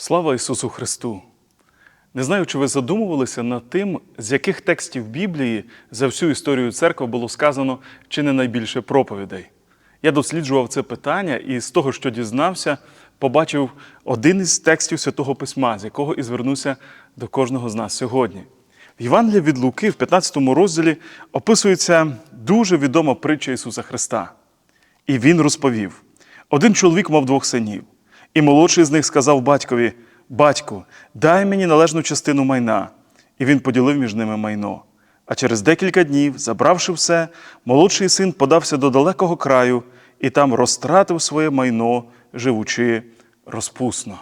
Слава Ісусу Христу! Не знаю, чи ви задумувалися над тим, з яких текстів Біблії за всю історію церкви було сказано чи не найбільше проповідей. Я досліджував це питання і з того, що дізнався, побачив один із текстів Святого Письма, з якого і звернуся до кожного з нас сьогодні. В Євангелії від Луки в 15 розділі описується дуже відома притча Ісуса Христа. І він розповів: один чоловік мав двох синів, і молодший з них сказав батькові: Батьку, дай мені належну частину майна. І він поділив між ними майно. А через декілька днів, забравши все, молодший син подався до далекого краю і там розтратив своє майно, живучи розпусно.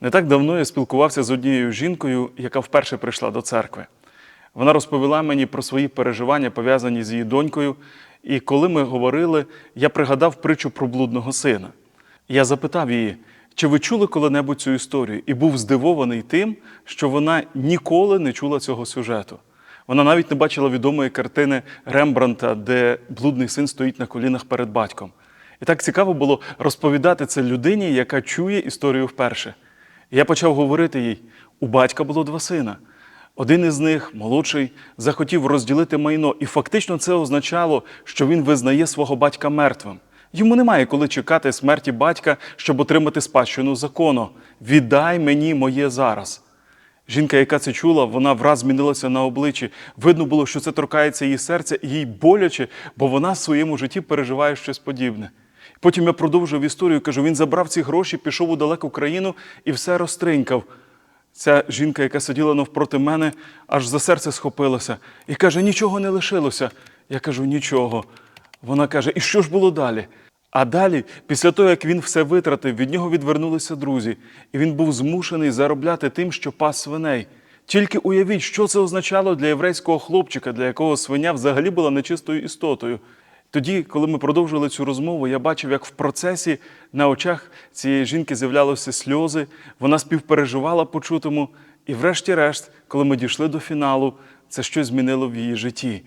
Не так давно я спілкувався з однією жінкою, яка вперше прийшла до церкви. Вона розповіла мені про свої переживання, пов'язані з її донькою. І коли ми говорили, я пригадав притчу про блудного сина. Я запитав її, чи ви чули коли-небудь цю історію, і був здивований тим, що вона ніколи не чула цього сюжету. Вона навіть не бачила відомої картини Рембранта, де блудний син стоїть на колінах перед батьком. І так цікаво було розповідати це людині, яка чує історію вперше. Я почав говорити їй: у батька було два сина. Один із них, молодший, захотів розділити майно, і фактично це означало, що він визнає свого батька мертвим. Йому немає коли чекати смерті батька, щоб отримати спадщину закону. Віддай мені моє зараз. Жінка, яка це чула, вона враз змінилася на обличчі. Видно було, що це торкається її серця, і їй боляче, бо вона в своєму житті переживає щось подібне. Потім я продовжив історію, кажу: він забрав ці гроші, пішов у далеку країну і все розтринькав. Ця жінка, яка сиділа навпроти мене, аж за серце схопилася і каже: нічого не лишилося. Я кажу, нічого. Вона каже: І що ж було далі? А далі, після того, як він все витратив, від нього відвернулися друзі, і він був змушений заробляти тим, що пас свиней. Тільки уявіть, що це означало для єврейського хлопчика, для якого свиня взагалі була нечистою істотою. Тоді, коли ми продовжували цю розмову, я бачив, як в процесі на очах цієї жінки з'являлися сльози, вона співпереживала почутому, і, врешті-решт, коли ми дійшли до фіналу, це щось змінило в її житті.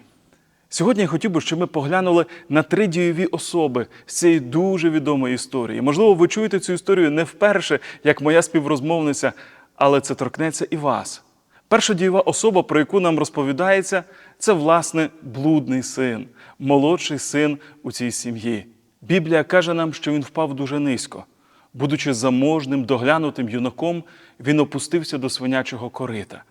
Сьогодні я хотів би, щоб ми поглянули на три дієві особи з цієї дуже відомої історії. Можливо, ви чуєте цю історію не вперше, як моя співрозмовниця, але це торкнеться і вас. Перша дієва особа, про яку нам розповідається, це, власне, блудний син, молодший син у цій сім'ї. Біблія каже нам, що він впав дуже низько. Будучи заможним, доглянутим юнаком, він опустився до свинячого корита.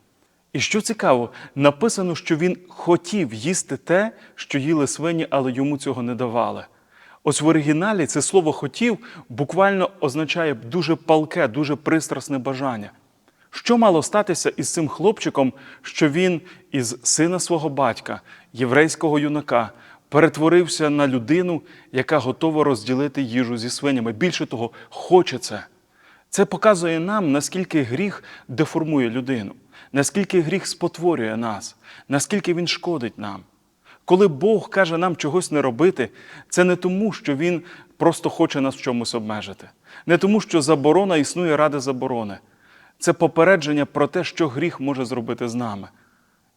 І що цікаво, написано, що він хотів їсти те, що їли свині, але йому цього не давали. Ось в оригіналі це слово хотів буквально означає дуже палке, дуже пристрасне бажання. Що мало статися із цим хлопчиком, що він із сина свого батька, єврейського юнака, перетворився на людину, яка готова розділити їжу зі свинями? Більше того, хоче це. Це показує нам, наскільки гріх деформує людину, наскільки гріх спотворює нас, наскільки він шкодить нам. Коли Бог каже нам чогось не робити, це не тому, що Він просто хоче нас в чомусь обмежити, не тому, що заборона існує ради заборони. Це попередження про те, що гріх може зробити з нами.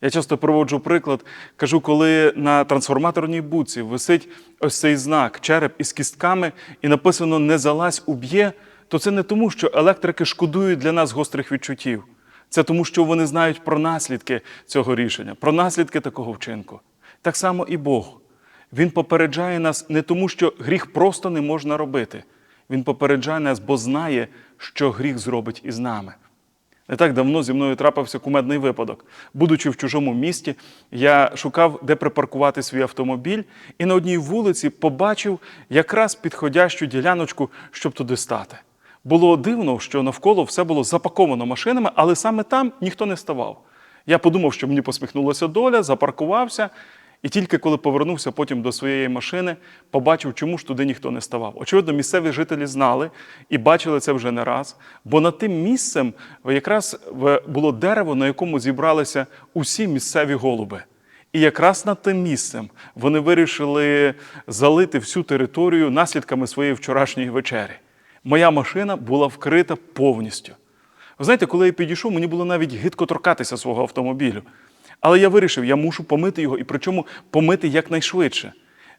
Я часто проводжу приклад, кажу, коли на трансформаторній буці висить ось цей знак, череп із кістками, і написано Не залазь уб'є, то це не тому, що електрики шкодують для нас гострих відчуттів. Це тому, що вони знають про наслідки цього рішення, про наслідки такого вчинку. Так само і Бог. Він попереджає нас не тому, що гріх просто не можна робити. Він попереджає нас, бо знає, що гріх зробить із нами. Не так давно зі мною трапився кумедний випадок. Будучи в чужому місті, я шукав, де припаркувати свій автомобіль, і на одній вулиці побачив якраз підходящу діляночку, щоб туди стати. Було дивно, що навколо все було запаковано машинами, але саме там ніхто не ставав. Я подумав, що мені посміхнулася доля, запаркувався, і тільки коли повернувся потім до своєї машини, побачив, чому ж туди ніхто не ставав. Очевидно, місцеві жителі знали і бачили це вже не раз. Бо над тим місцем якраз було дерево, на якому зібралися усі місцеві голуби. І якраз над тим місцем вони вирішили залити всю територію наслідками своєї вчорашньої вечері. Моя машина була вкрита повністю. Ви знаєте, коли я підійшов, мені було навіть гидко торкатися свого автомобілю. Але я вирішив, я мушу помити його і причому помити якнайшвидше.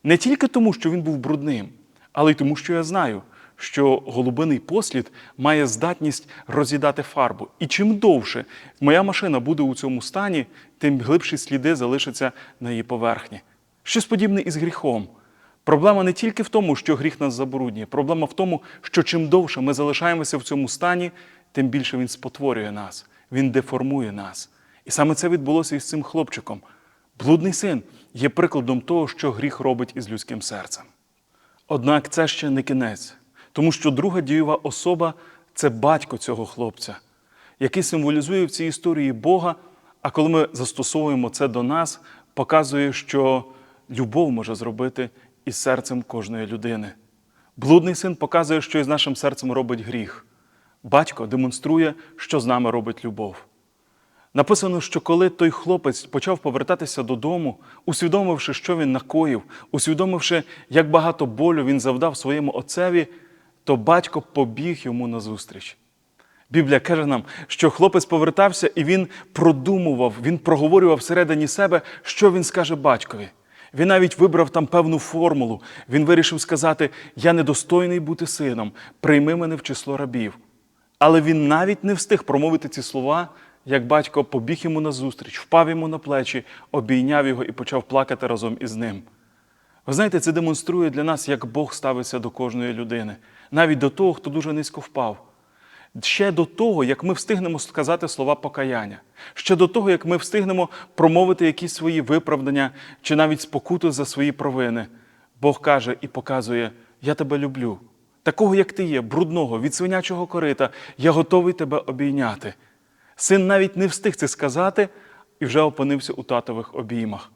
Не тільки тому, що він був брудним, але й тому, що я знаю, що голубиний послід має здатність роз'їдати фарбу. І чим довше моя машина буде у цьому стані, тим глибші сліди залишаться на її поверхні. Щось подібне і з гріхом. Проблема не тільки в тому, що гріх нас забруднює, проблема в тому, що чим довше ми залишаємося в цьому стані, тим більше він спотворює нас, він деформує нас. І саме це відбулося із цим хлопчиком. Блудний син є прикладом того, що гріх робить із людським серцем. Однак це ще не кінець, тому що друга дієва особа це батько цього хлопця, який символізує в цій історії Бога. А коли ми застосовуємо це до нас, показує, що любов може зробити із серцем кожної людини. Блудний син показує, що із нашим серцем робить гріх. Батько демонструє, що з нами робить любов. Написано, що коли той хлопець почав повертатися додому, усвідомивши, що він накоїв, усвідомивши, як багато болю він завдав своєму отцеві, то батько побіг йому назустріч. Біблія каже нам, що хлопець повертався і він продумував, він проговорював всередині себе, що він скаже батькові. Він навіть вибрав там певну формулу. Він вирішив сказати: Я недостойний бути сином, прийми мене в число рабів. Але він навіть не встиг промовити ці слова, як батько побіг йому назустріч, впав йому на плечі, обійняв його і почав плакати разом із ним. Ви знаєте, це демонструє для нас, як Бог ставиться до кожної людини, навіть до того, хто дуже низько впав. Ще до того, як ми встигнемо сказати слова покаяння, ще до того, як ми встигнемо промовити якісь свої виправдання чи навіть спокуту за свої провини, Бог каже і показує: Я тебе люблю. Такого, як ти є, брудного, від свинячого корита, я готовий тебе обійняти. Син навіть не встиг це сказати і вже опинився у татових обіймах.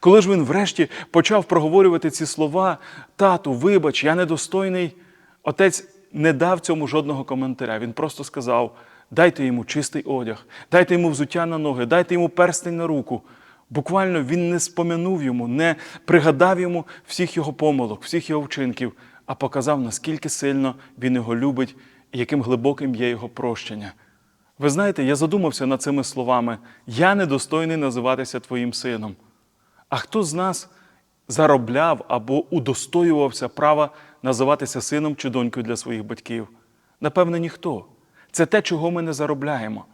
Коли ж він врешті почав проговорювати ці слова, тату, вибач, я недостойний, отець не дав цьому жодного коментаря. Він просто сказав: дайте йому чистий одяг, дайте йому взуття на ноги, дайте йому перстень на руку. Буквально він не спомянув йому, не пригадав йому всіх його помилок, всіх його вчинків, а показав, наскільки сильно він його любить і яким глибоким є його прощення. Ви знаєте, я задумався над цими словами: я недостойний називатися твоїм сином. А хто з нас заробляв або удостоювався права називатися сином чи донькою для своїх батьків? Напевне, ніхто. Це те, чого ми не заробляємо.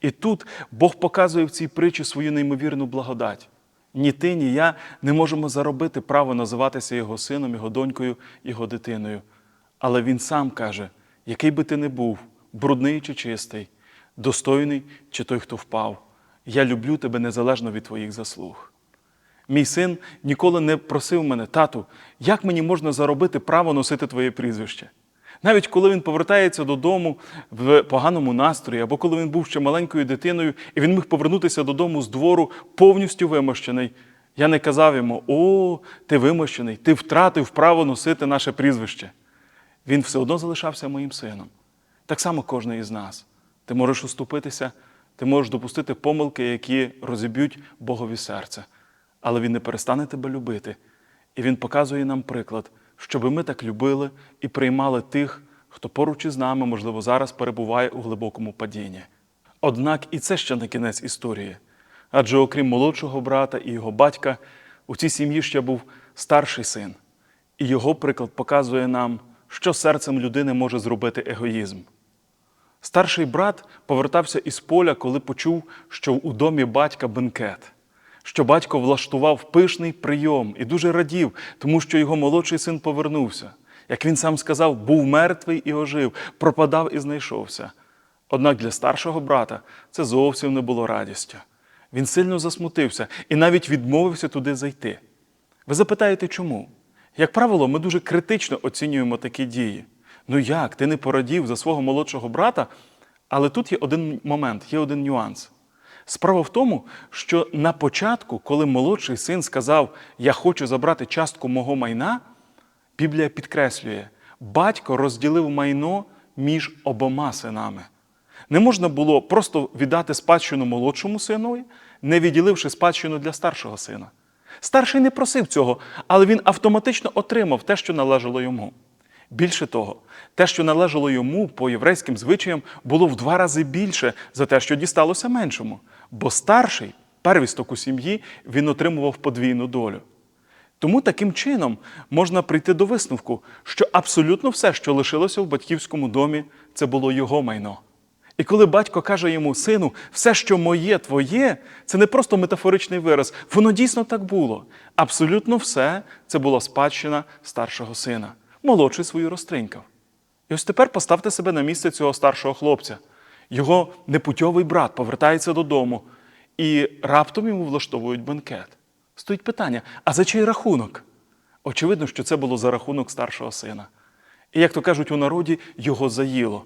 І тут Бог показує в цій притчі свою неймовірну благодать. Ні ти, ні я не можемо заробити право називатися його сином, його донькою, його дитиною. Але він сам каже, який би ти не був, брудний чи чистий, достойний чи той, хто впав. Я люблю тебе незалежно від твоїх заслуг. Мій син ніколи не просив мене, тату, як мені можна заробити право носити твоє прізвище? Навіть коли він повертається додому в поганому настрої, або коли він був ще маленькою дитиною, і він міг повернутися додому з двору повністю вимощений, я не казав йому: О, ти вимощений, ти втратив право носити наше прізвище. Він все одно залишався моїм сином. Так само кожен із нас. Ти можеш уступитися, ти можеш допустити помилки, які розіб'ють Богові серце. Але Він не перестане тебе любити. І Він показує нам приклад, щоб ми так любили і приймали тих, хто поруч із нами, можливо, зараз перебуває у глибокому падінні. Однак і це ще не кінець історії. Адже окрім молодшого брата і його батька, у цій сім'ї ще був старший син. І його приклад показує нам, що серцем людини може зробити егоїзм. Старший брат повертався із поля, коли почув, що у домі батька бенкет, що батько влаштував пишний прийом і дуже радів, тому що його молодший син повернувся. Як він сам сказав, був мертвий і ожив, пропадав і знайшовся. Однак для старшого брата це зовсім не було радістю. Він сильно засмутився і навіть відмовився туди зайти. Ви запитаєте, чому? Як правило, ми дуже критично оцінюємо такі дії. Ну як, ти не порадів за свого молодшого брата? Але тут є один момент, є один нюанс. Справа в тому, що на початку, коли молодший син сказав, Я хочу забрати частку мого майна, Біблія підкреслює, батько розділив майно між обома синами. Не можна було просто віддати спадщину молодшому синові, не відділивши спадщину для старшого сина. Старший не просив цього, але він автоматично отримав те, що належало йому. Більше того, те, що належало йому по єврейським звичаям, було в два рази більше за те, що дісталося меншому. Бо старший, первісток у сім'ї, він отримував подвійну долю. Тому таким чином можна прийти до висновку, що абсолютно все, що лишилося в батьківському домі, це було його майно. І коли батько каже йому, сину, все, що моє, твоє, це не просто метафоричний вираз, воно дійсно так було. Абсолютно все це була спадщина старшого сина. Молодший свою розтринькав. І ось тепер поставте себе на місце цього старшого хлопця. Його непутьовий брат повертається додому, і раптом йому влаштовують бенкет. Стоїть питання: а за чий рахунок? Очевидно, що це було за рахунок старшого сина. І, як то кажуть у народі, його заїло.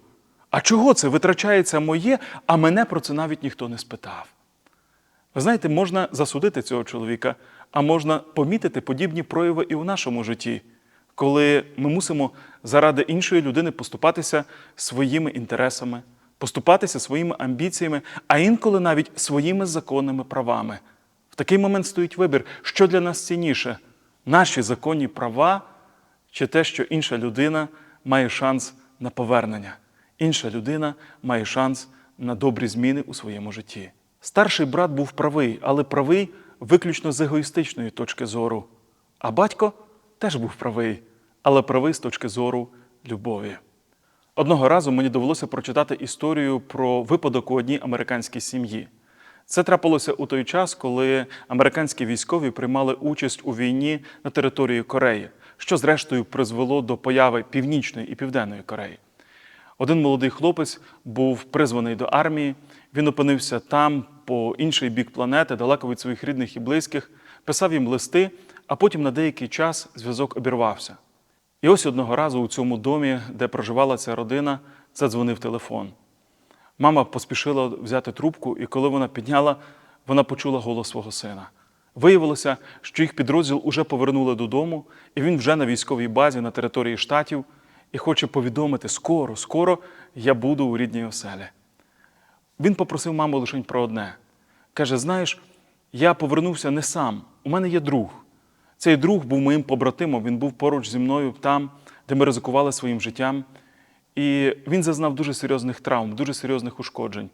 А чого це витрачається моє, а мене про це навіть ніхто не спитав? Ви знаєте, можна засудити цього чоловіка, а можна помітити подібні прояви і у нашому житті, коли ми мусимо заради іншої людини поступатися своїми інтересами, поступатися своїми амбіціями, а інколи навіть своїми законними правами. В такий момент стоїть вибір, що для нас цінніше наші законні права чи те, що інша людина має шанс на повернення, інша людина має шанс на добрі зміни у своєму житті. Старший брат був правий, але правий виключно з егоїстичної точки зору. А батько теж був правий, але правий з точки зору любові. Одного разу мені довелося прочитати історію про випадок у одній американській сім'ї. Це трапилося у той час, коли американські військові приймали участь у війні на території Кореї, що зрештою призвело до появи Північної і Південної Кореї. Один молодий хлопець був призваний до армії. Він опинився там, по інший бік планети, далеко від своїх рідних і близьких, писав їм листи, а потім на деякий час зв'язок обірвався. І ось одного разу у цьому домі, де проживала ця родина, задзвонив телефон. Мама поспішила взяти трубку, і коли вона підняла, вона почула голос свого сина. Виявилося, що їх підрозділ уже повернули додому, і він вже на військовій базі на території штатів і хоче повідомити: скоро, скоро я буду у рідній оселі. Він попросив маму лише про одне. Каже: знаєш, я повернувся не сам, у мене є друг. Цей друг був моїм побратимом, він був поруч зі мною там, де ми ризикували своїм життям. І він зазнав дуже серйозних травм, дуже серйозних ушкоджень.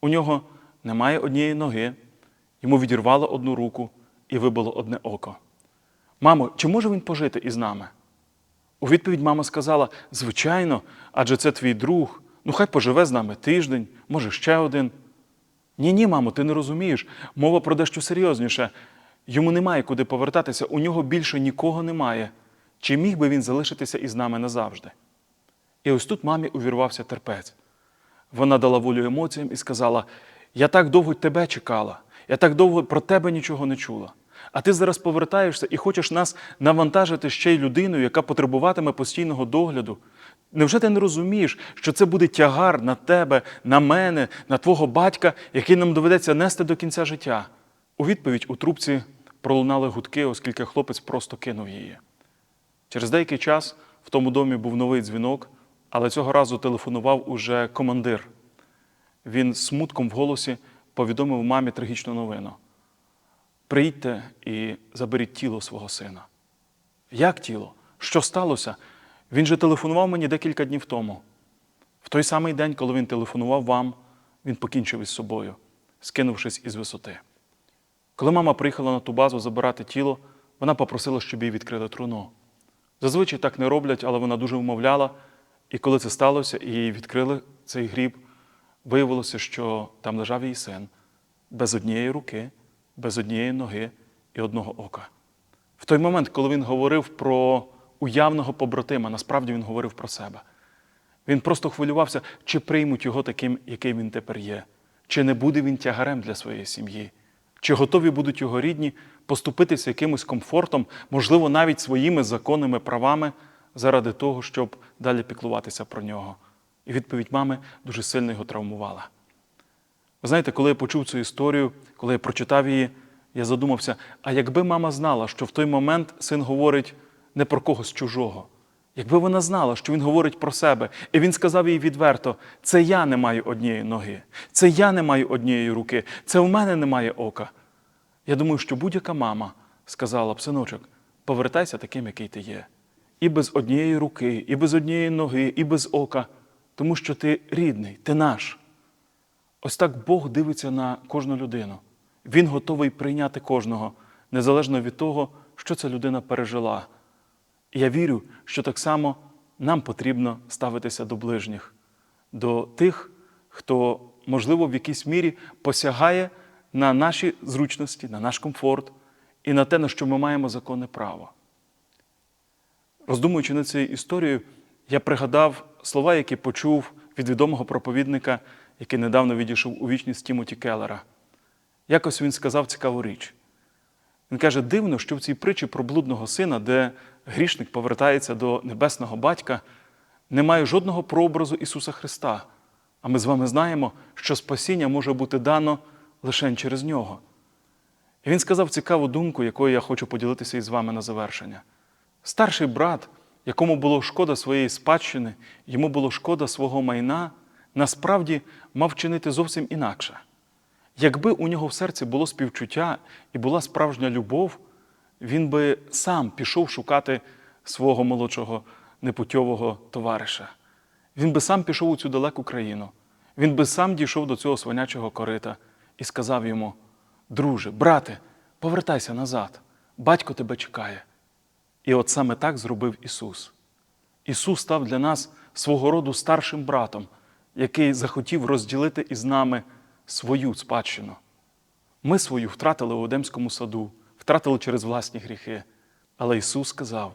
У нього немає однієї ноги, йому відірвало одну руку і вибило одне око. Мамо, чи може він пожити із нами? У відповідь мама сказала: звичайно, адже це твій друг. Ну, хай поживе з нами тиждень, може ще один. Ні, ні, мамо, ти не розумієш. Мова про дещо серйозніше. Йому немає куди повертатися, у нього більше нікого немає. Чи міг би він залишитися із нами назавжди? І ось тут мамі увірвався терпець. Вона дала волю емоціям і сказала: Я так довго тебе чекала, я так довго про тебе нічого не чула. А ти зараз повертаєшся і хочеш нас навантажити ще й людиною, яка потребуватиме постійного догляду. Невже ти не розумієш, що це буде тягар на тебе, на мене, на твого батька, який нам доведеться нести до кінця життя? У відповідь у трубці пролунали гудки, оскільки хлопець просто кинув її. Через деякий час в тому домі був новий дзвінок, але цього разу телефонував уже командир. Він смутком в голосі повідомив мамі трагічну новину. Приїдьте і заберіть тіло свого сина. Як тіло? Що сталося? Він же телефонував мені декілька днів тому. В той самий день, коли він телефонував вам, він покінчив із собою, скинувшись із висоти. Коли мама приїхала на ту базу забирати тіло, вона попросила, щоб їй відкрили труну. Зазвичай так не роблять, але вона дуже вмовляла. І коли це сталося, і їй відкрили цей гріб, виявилося, що там лежав її син без однієї руки, без однієї ноги і одного ока. В той момент, коли він говорив про уявного побратима, насправді він говорив про себе. Він просто хвилювався, чи приймуть його таким, яким він тепер є, чи не буде він тягарем для своєї сім'ї, чи готові будуть його рідні поступитися якимось комфортом, можливо, навіть своїми законними правами заради того, щоб далі піклуватися про нього. І відповідь мами дуже сильно його травмувала. Ви знаєте, коли я почув цю історію, коли я прочитав її, я задумався: а якби мама знала, що в той момент син говорить не про когось чужого, якби вона знала, що він говорить про себе, і він сказав їй відверто: це я не маю однієї ноги, це я не маю однієї руки, це в мене немає ока. Я думаю, що будь-яка мама сказала б, синочок, повертайся таким, який ти є. І без однієї руки, і без однієї ноги, і без ока, тому що ти рідний, ти наш. Ось так Бог дивиться на кожну людину. Він готовий прийняти кожного, незалежно від того, що ця людина пережила. Я вірю, що так само нам потрібно ставитися до ближніх, до тих, хто, можливо, в якійсь мірі посягає на наші зручності, на наш комфорт і на те, на що ми маємо законне право. Роздумуючи над цією історією, я пригадав слова, які почув від відомого проповідника, який недавно відійшов у вічність Тімоті Келлера. Якось він сказав цікаву річ. Він каже: дивно, що в цій притчі про блудного сина, де грішник повертається до небесного батька, немає жодного прообразу Ісуса Христа. А ми з вами знаємо, що спасіння може бути дано лише через нього. І він сказав цікаву думку, якою я хочу поділитися із вами на завершення. Старший брат, якому було шкода своєї спадщини, йому було шкода свого майна, насправді мав чинити зовсім інакше. Якби у нього в серці було співчуття і була справжня любов, він би сам пішов шукати свого молодшого непутьового товариша. Він би сам пішов у цю далеку країну. Він би сам дійшов до цього свинячого корита і сказав йому: Друже, брате, повертайся назад, батько тебе чекає. І от саме так зробив Ісус. Ісус став для нас свого роду старшим братом, який захотів розділити із нами свою спадщину. Ми свою втратили у Едемському саду, втратили через власні гріхи. Але Ісус сказав: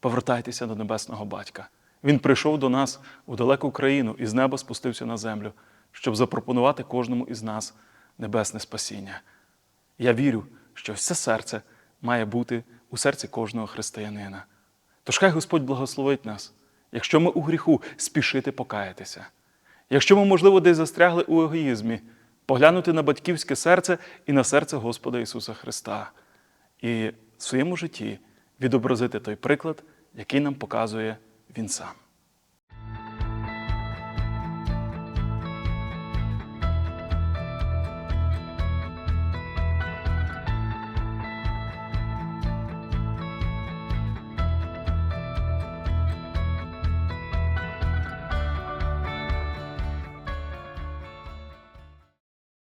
повертайтеся до небесного батька. Він прийшов до нас у далеку країну і з неба спустився на землю, щоб запропонувати кожному із нас небесне спасіння. Я вірю, що все серце має бути у серці кожного християнина. Тож хай Господь благословить нас, якщо ми у гріху спішити покаятися. Якщо ми, можливо, десь застрягли у егоїзмі, поглянути на батьківське серце і на серце Господа Ісуса Христа, і в своєму житті відобразити той приклад, який нам показує Він сам.